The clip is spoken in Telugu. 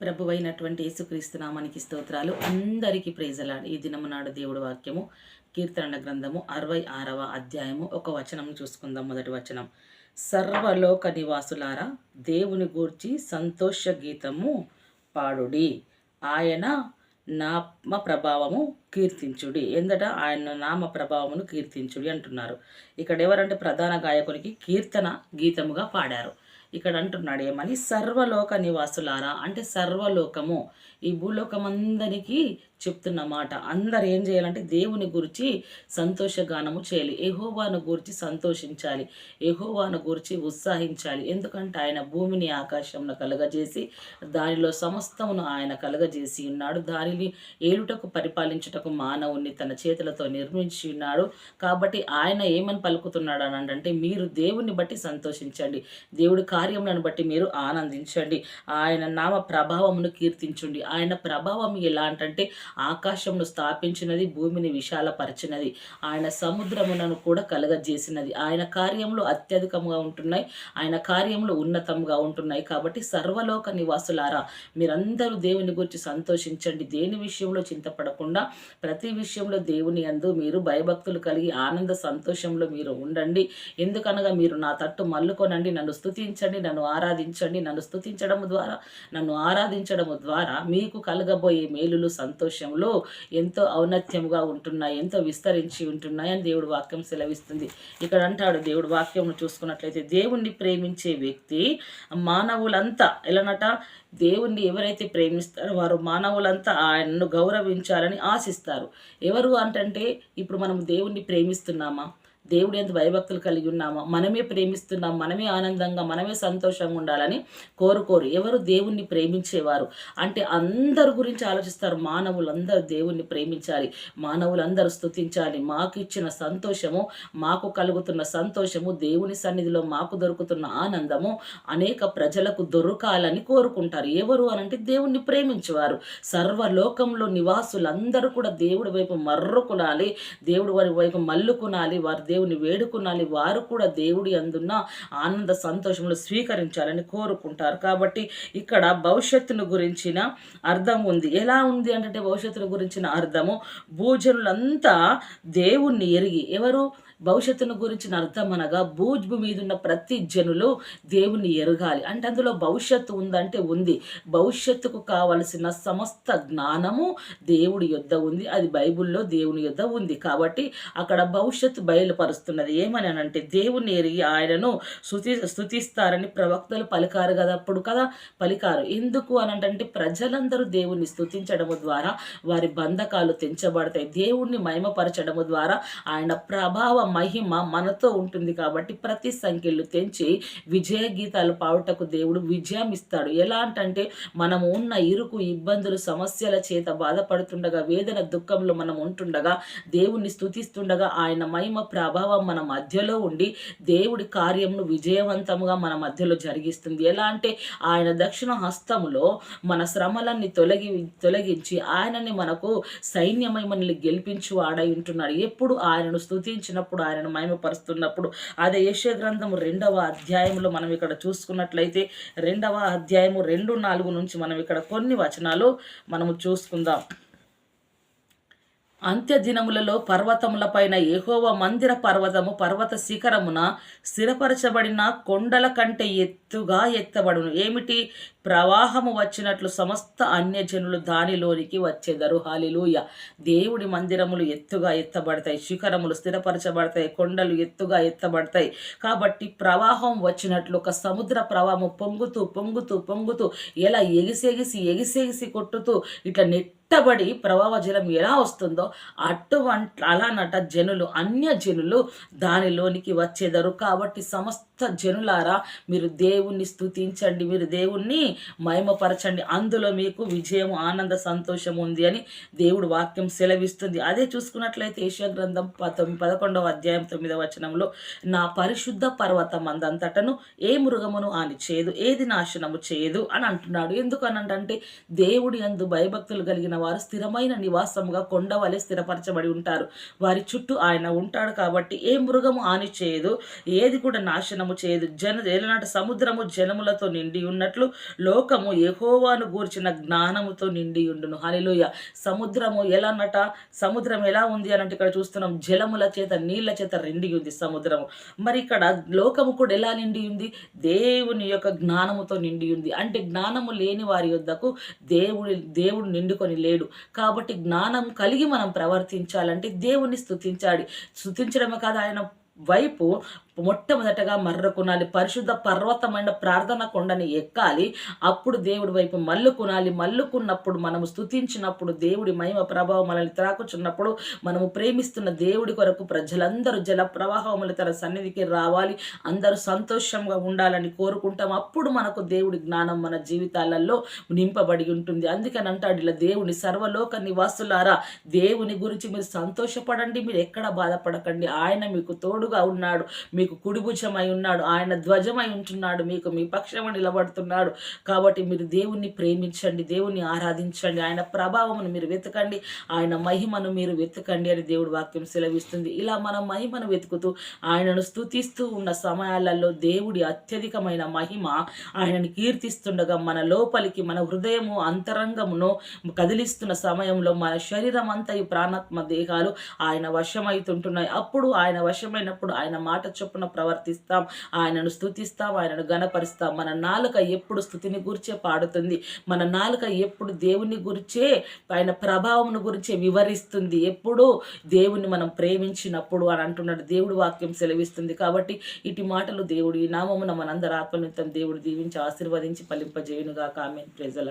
ప్రభు అయినటువంటి యేసుక్రీస్తు నామానికి స్తోత్రాలు. అందరికీ ప్రేజలాడు ఈ దినము నాడు దేవుడు వాక్యము కీర్తన గ్రంథము అరవై ఆరవ అధ్యాయము. ఒక వచనం చూసుకుందాం మొదటి వచనం. సర్వలోక నివాసులారా దేవుని గూర్చి సంతోష గీతము పాడుడి. ఆయన నామ ప్రభావము కీర్తించుడి. ఎందట? ఆయన నామ ప్రభావమును కీర్తించుడి అంటున్నారు. ఇక్కడ ఎవరంటే ప్రధాన గాయకునికి కీర్తన గీతముగా పాడారు. ఇక్కడ అంటున్నాడు ఏమని? సర్వలోక నివాసులారా అంటే సర్వలోకము. ఈ భూలోకం చెప్తున్నమాట చెప్తున్న మాట. అందరు ఏం చేయాలంటే దేవుని గురించి సంతోషగానము చేయాలి. ఎహోవాను గురించి సంతోషించాలి. ఎహోవాను గురించి ఉత్సాహించాలి. ఎందుకంటే ఆయన భూమిని ఆకాశంలో కలగజేసి దానిలో సమస్తమును ఆయన కలగజేసి ఉన్నాడు. దానిని ఏలుటకు పరిపాలించుటకు మానవుని తన చేతులతో నిర్మించి ఉన్నాడు. కాబట్టి ఆయన ఏమని పలుకుతున్నాడు అని అంటే మీరు దేవుని బట్టి సంతోషించండి. దేవుడి కార్యములను బట్టి మీరు ఆనందించండి. ఆయన నామ ప్రభావమును కీర్తించండి. ఆయన ప్రభావం ఎలా అంటే ఆకాశమును స్థాపించినది భూమిని విశాలపరిచినది. ఆయన సముద్రములను కూడా కలగజేసినది. ఆయన కార్యములు అత్యధికంగా ఉంటున్నాయి. ఆయన కార్యములు ఉన్నతంగా ఉంటున్నాయి కాబట్టి సర్వలోక నివాసులారా మీరందరూ దేవుని గురించి సంతోషించండి. దేని విషయంలో చింతపడకుండా ప్రతి విషయంలో దేవుని అందు మీరు భయభక్తులు కలిగి ఆనంద సంతోషంలో మీరు ఉండండి. ఎందుకనగా మీరు నా తట్టు మల్లుకొనండి. నన్ను స్తుతించండి. నన్ను ఆరాధించండి. నన్ను స్తుతించడం ద్వారా నన్ను ఆరాధించడం ద్వారా మీకు కలగబోయే మేలులు విషయంలో ఎంతో ఔన్నత్యముగా ఉంటున్నాయి ఎంతో విస్తరించి ఉంటున్నాయి అని దేవుడు వాక్యం సెలవిస్తుంది. ఇక్కడ అంటాడు దేవుడు వాక్యం చూసుకున్నట్లయితే దేవుణ్ణి ప్రేమించే వ్యక్తి మానవులంతా ఎలానట? దేవుణ్ణి ఎవరైతే ప్రేమిస్తారో వారు మానవులంతా ఆయనను గౌరవించాలని ఆశిస్తారు. ఎవరు అంటే ఇప్పుడు మనం దేవుణ్ణి ప్రేమిస్తున్నామా? దేవుడు ఎంత భయభక్తులు కలిగి ఉన్నామో? మనమే ప్రేమిస్తున్నాం మనమే ఆనందంగా మనమే సంతోషంగా ఉండాలని కోరుకోరు. ఎవరు దేవుణ్ణి ప్రేమించేవారు? అంటే అందరి గురించి ఆలోచిస్తారు. మానవులందరూ దేవుణ్ణి ప్రేమించాలి. మానవులందరూ స్తుతించాలి. మాకు ఇచ్చిన సంతోషము మాకు కలుగుతున్న సంతోషము దేవుని సన్నిధిలో మాకు దొరుకుతున్న ఆనందము అనేక ప్రజలకు దొరకాలని కోరుకుంటారు. ఎవరు అనంటే దేవుణ్ణి ప్రేమించేవారు. సర్వలోకంలో నివాసులందరూ కూడా దేవుడి వైపు మర్రుకునాలి. దేవుడి వారి వైపు మల్లుకునాలి. వారు దేవుని వేడుకునాలి వారు కూడా దేవుడి అందున్న ఆనంద సంతోషములు స్వీకరించాలని కోరుకుంటారు. కాబట్టి ఇక్కడ భవిష్యత్తును గురించిన అర్థం ఉంది. ఎలా ఉంది అంటే భవిష్యత్తును గురించిన అర్థము భూజనులంతా దేవుణ్ణి ఎరిగి ఎవరు? భవిష్యత్తును గురించిన అర్థం అనగా భూజ్భు మీద ఉన్న ప్రతి జనులు దేవుని ఎరగాలి. అంటే అందులో భవిష్యత్తు ఉందంటే ఉంది. భవిష్యత్తుకు కావలసిన సమస్త జ్ఞానము దేవుడి యొద్ద ఉంది. అది బైబిల్లో దేవుని యొద్ద ఉంది. కాబట్టి అక్కడ భవిష్యత్తు బయలుపరుస్తున్నది ఏమని అంటే దేవుని ఎరిగి ఆయనను స్థుతి స్థుతిస్తారని ప్రవక్తలు పలికారు కదా అప్పుడు కదా పలికారు. ఎందుకు అని అంటే ప్రజలందరూ దేవుణ్ణి స్థుతించడము ద్వారా వారి బంధకాలు తెంచబడతాయి. దేవుణ్ణి మహిమపరచడము ద్వారా ఆయన ప్రభావం మహిమ మనతో ఉంటుంది కాబట్టి ప్రతి సంఖ్యలు తెంచి విజయ గీతాలు పావుటకు దేవుడు విజయం ఇస్తాడు ఎలా అంటే మనం ఉన్న ఇరుకు ఇబ్బందులు సమస్యల చేత బాధపడుతుండగా వేదన దుఃఖంలో మనం ఉంటుండగా దేవుణ్ణి స్థుతిస్తుండగా ఆయన మహిమ ప్రభావం మన మధ్యలో ఉండి దేవుడి కార్యమును విజయవంతంగా మన మధ్యలో జరిగిస్తుంది. ఎలా అంటే ఆయన దక్షిణ హస్తములో మన శ్రమలన్నీ తొలగి తొలగించి ఆయనని మనకు సైన్యమై మనల్ని గెలిపించి వాడై ఉంటున్నాడు. ఎప్పుడు ఆయనను స్థుతించినప్పుడు ఆయనను మహిమపరుస్తున్నప్పుడు. అదే యశ గ్రంథము రెండవ అధ్యాయంలో మనం ఇక్కడ చూసుకున్నట్లయితే రెండవ అధ్యాయము రెండు నాలుగు నుంచి మనం ఇక్కడ కొన్ని వచనాలు మనము చూసుకుందాం. అంత్య దినములలో పర్వతములపైన ఏహోవ మందిర పర్వతము పర్వత శిఖరమున స్థిరపరచబడిన కొండల కంటే ఎత్తుగా ఎత్తబడును. ఏమిటి? ప్రవాహము వచ్చినట్లు సమస్త అన్యజనులు దానిలోనికి వచ్చేదరు. హాలిలూయ దేవుడి మందిరములు ఎత్తుగా ఎత్తబడతాయి. శిఖరములు స్థిరపరచబడతాయి. కొండలు ఎత్తుగా ఎత్తబడతాయి. కాబట్టి ప్రవాహం వచ్చినట్లు ఒక సముద్ర ప్రవాహం పొంగుతూ పొంగుతూ పొంగుతూ ఎలా ఎగిసెగిసి ఎగిసెగిసి కొట్టుతూ ఇట్లా నెట్ కట్టబడి ప్రవాహ జలం ఎలా వస్తుందో అటువంటి అలానట జనులు అన్య జనులు దానిలోనికి వచ్చేదరు. కాబట్టి సమస్త జనులారా మీరు దేవుణ్ణి స్థుతించండి మీరు దేవుణ్ణి మహిమపరచండి. అందులో మీకు విజయం ఆనంద సంతోషం ఉంది అని దేవుడు వాక్యం సెలవిస్తుంది. అదే చూసుకున్నట్లయితే ఏషియా గ్రంథం పంతొమ్మిది పదకొండవ అధ్యాయం తొమ్మిదవ వచనంలో నా పరిశుద్ధ పర్వతం అందంతటను ఏ మృగమును ఆని చేయదు ఏది నాశనము చేయదు అని అంటున్నాడు. ఎందుకనంటే దేవుడి అందు భయభక్తులు కలిగిన వారు స్థిరమైన నివాసముగా కొండ వలె స్థిరపరచబడి ఉంటారు. వారి చుట్టూ ఆయన ఉంటాడు కాబట్టి ఏ మృగము ఆని చేయదు ఏది కూడా నాశనము చేయదు జన ఏలనాటి సముద్ర సముద్రము జలములతో నిండి ఉన్నట్లు లోకము ఎహోవాను గూర్చిన జ్ఞానముతో నిండి ఉండును. హలిలోయ సముద్రము ఎలా అన్నట సముద్రం ఎలా ఉంది అని అంటే ఇక్కడ చూస్తున్నాం. జలముల చేత నీళ్ళ చేత నిండి ఉంది సముద్రము. మరి ఇక్కడ లోకము కూడా ఎలా నిండి ఉంది? దేవుని యొక్క జ్ఞానముతో నిండి ఉంది. అంటే జ్ఞానము లేని వారి యొద్దకు దేవుడి దేవుడు నిండుకొని లేడు. కాబట్టి జ్ఞానం కలిగి మనం ప్రవర్తించాలంటే దేవుణ్ణి స్థుతించాలి స్థుతించడమే కాదు ఆయన వైపు మొట్టమొదటగా మర్రకునాలి. పరిశుద్ధ పర్వతమైన ప్రార్థన కొండని ఎక్కాలి. అప్పుడు దేవుడి వైపు మల్లుకునాలి. మల్లుకున్నప్పుడు మనము స్తుతించినప్పుడు దేవుడి మహిమ ప్రభావం మనల్ని త్రాకుచున్నప్పుడు మనము ప్రేమిస్తున్న దేవుడి కొరకు ప్రజలందరూ జల ప్రవాహములు తన సన్నిధికి రావాలి. అందరూ సంతోషంగా ఉండాలని కోరుకుంటాం. అప్పుడు మనకు దేవుడి జ్ఞానం మన జీవితాలలో నింపబడి ఉంటుంది. అందుకని అంటాడు ఇలా దేవుని సర్వలోక నివాసులారా దేవుని గురించి మీరు సంతోషపడండి. మీరు ఎక్కడ బాధపడకండి. ఆయన మీకు తోడుగా ఉన్నాడు. మీకు కుడిభుజమై ఉన్నాడు. ఆయన ధ్వజమై ఉంటున్నాడు. మీకు మీ పక్షము నిలబడుతున్నాడు. కాబట్టి మీరు దేవుణ్ణి ప్రేమించండి. దేవుణ్ణి ఆరాధించండి. ఆయన ప్రభావమును మీరు వెతకండి. ఆయన మహిమను మీరు వెతకండి అని దేవుడు వాక్యం సెలవిస్తుంది. ఇలా మనం మహిమను వెతుకుతూ ఆయనను స్తుతిస్తూ ఉన్న సమయాలలో దేవుడి అత్యధికమైన మహిమ ఆయనను కీర్తిస్తుండగా మన లోపలికి మన హృదయము అంతరంగమును కదిలిస్తున్న సమయంలో మన శరీరం అంతయు ప్రాణాత్మ దేహాలు ఆయన వశమైతుంటున్నాయి అప్పుడు ఆయన వశమైనప్పుడు ఆయన మాట చొప్పున ప్రవర్తిస్తాం. ఆయనను స్థుతిస్తాం ఆయనను గణపరుస్తాం మన నాలుక ఎప్పుడు స్థుతిని గురించే పాడుతుంది. మన నాలుక ఎప్పుడు దేవుని గురించే ఆయన ప్రభావం గురించే వివరిస్తుంది. ఎప్పుడు దేవుని మనం ప్రేమించినప్పుడు అని అంటున్నాడు. దేవుడు వాక్యం సెలవిస్తుంది కాబట్టి ఇటు మాటలు దేవుడు ఈ నామమున మనందరి ఆత్మనిత్యం దేవుడు దీవించి ఆశీర్వదించి ఫలింపజేయునుగా కామెంట్ ప్రజల